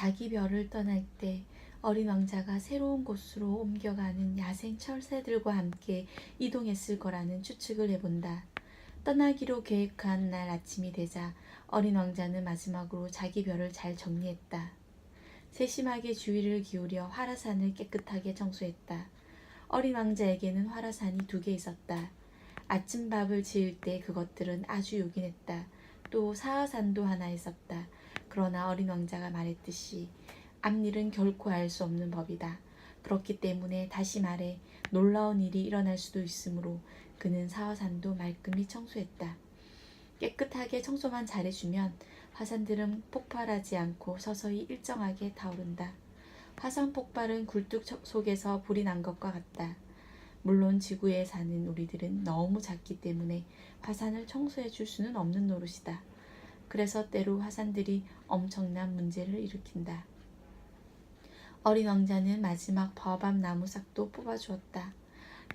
자기 별을 떠날 때 어린 왕자가 새로운 곳으로 옮겨가는 야생 철새들과 함께 이동했을 거라는 추측을 해본다. 떠나기로 계획한 날 아침이 되자 어린 왕자는 마지막으로 자기 별을 잘 정리했다. 세심하게 주의를 기울여 화라산을 깨끗하게 청소했다. 어린 왕자에게는 화라산이 두 개 있었다. 아침밥을 지을 때 그것들은 아주 요긴했다. 또 사하산도 하나 있었다. 그러나 어린 왕자가 말했듯이 앞일은 결코 알 수 없는 법이다. 그렇기 때문에 다시 말해 놀라운 일이 일어날 수도 있으므로 그는 사화산도 말끔히 청소했다. 깨끗하게 청소만 잘해주면 화산들은 폭발하지 않고 서서히 일정하게 타오른다. 화산 폭발은 굴뚝 속에서 불이 난 것과 같다. 물론 지구에 사는 우리들은 너무 작기 때문에 화산을 청소해 줄 수는 없는 노릇이다. 그래서 때로 화산들이 엄청난 문제를 일으킨다. 어린 왕자는 마지막 버밤 나무삭도 뽑아주었다.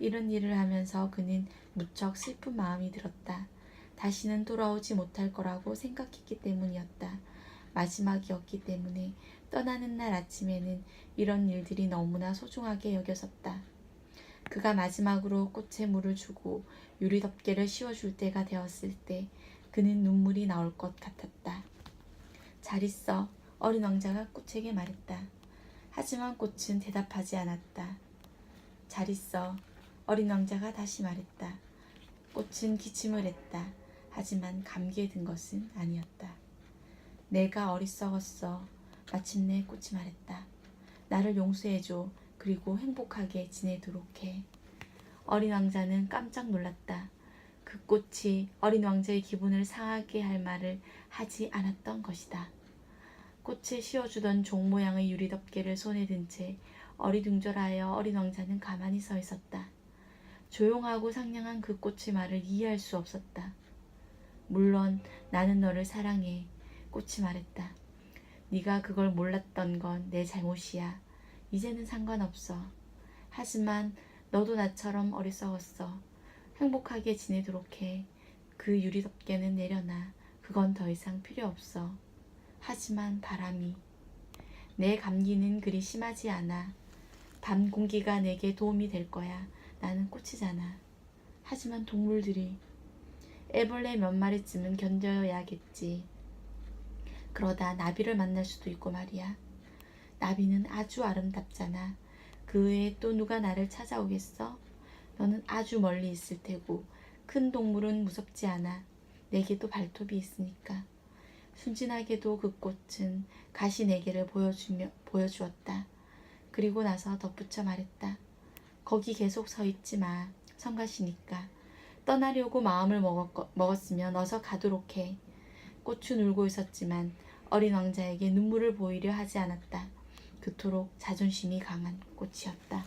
이런 일을 하면서 그는 무척 슬픈 마음이 들었다. 다시는 돌아오지 못할 거라고 생각했기 때문이었다. 마지막이었기 때문에 떠나는 날 아침에는 이런 일들이 너무나 소중하게 여겨졌다. 그가 마지막으로 꽃에 물을 주고 유리 덮개를 씌워줄 때가 되었을 때 그는 눈물이 나올 것 같았다. 잘 있어. 어린 왕자가 꽃에게 말했다. 하지만 꽃은 대답하지 않았다. 잘 있어. 어린 왕자가 다시 말했다. 꽃은 기침을 했다. 하지만 감기에 든 것은 아니었다. 내가 어리석었어. 마침내 꽃이 말했다. 나를 용서해줘. 그리고 행복하게 지내도록 해. 어린 왕자는 깜짝 놀랐다. 그 꽃이 어린 왕자의 기분을 상하게 할 말을 하지 않았던 것이다. 꽃에 씌워주던 종 모양의 유리 덮개를 손에 든 채 어리둥절하여 어린 왕자는 가만히 서 있었다. 조용하고 상냥한 그 꽃의 말을 이해할 수 없었다. 물론 나는 너를 사랑해. 꽃이 말했다. 네가 그걸 몰랐던 건 내 잘못이야. 이제는 상관없어. 하지만 너도 나처럼 어리석었어. 행복하게 지내도록 해. 그 유리 덮개는 내려놔. 그건 더 이상 필요 없어. 하지만 바람이 내 감기는 그리 심하지 않아. 밤 공기가 내게 도움이 될 거야. 나는 꽃이잖아. 하지만 동물들이 애벌레 몇 마리쯤은 견뎌야겠지. 그러다 나비를 만날 수도 있고 말이야. 나비는 아주 아름답잖아. 그 외에 또 누가 나를 찾아오겠어? 너는 아주 멀리 있을 테고 큰 동물은 무섭지 않아. 내게도 발톱이 있으니까. 순진하게도 그 꽃은 가시 네 개를 보여주며, 보여주었다. 그리고 나서 덧붙여 말했다. 거기 계속 서 있지 마. 성가시니까. 떠나려고 마음을 먹었, 먹었으면 어서 가도록 해. 꽃은 울고 있었지만 어린 왕자에게 눈물을 보이려 하지 않았다. 그토록 자존심이 강한 꽃이었다.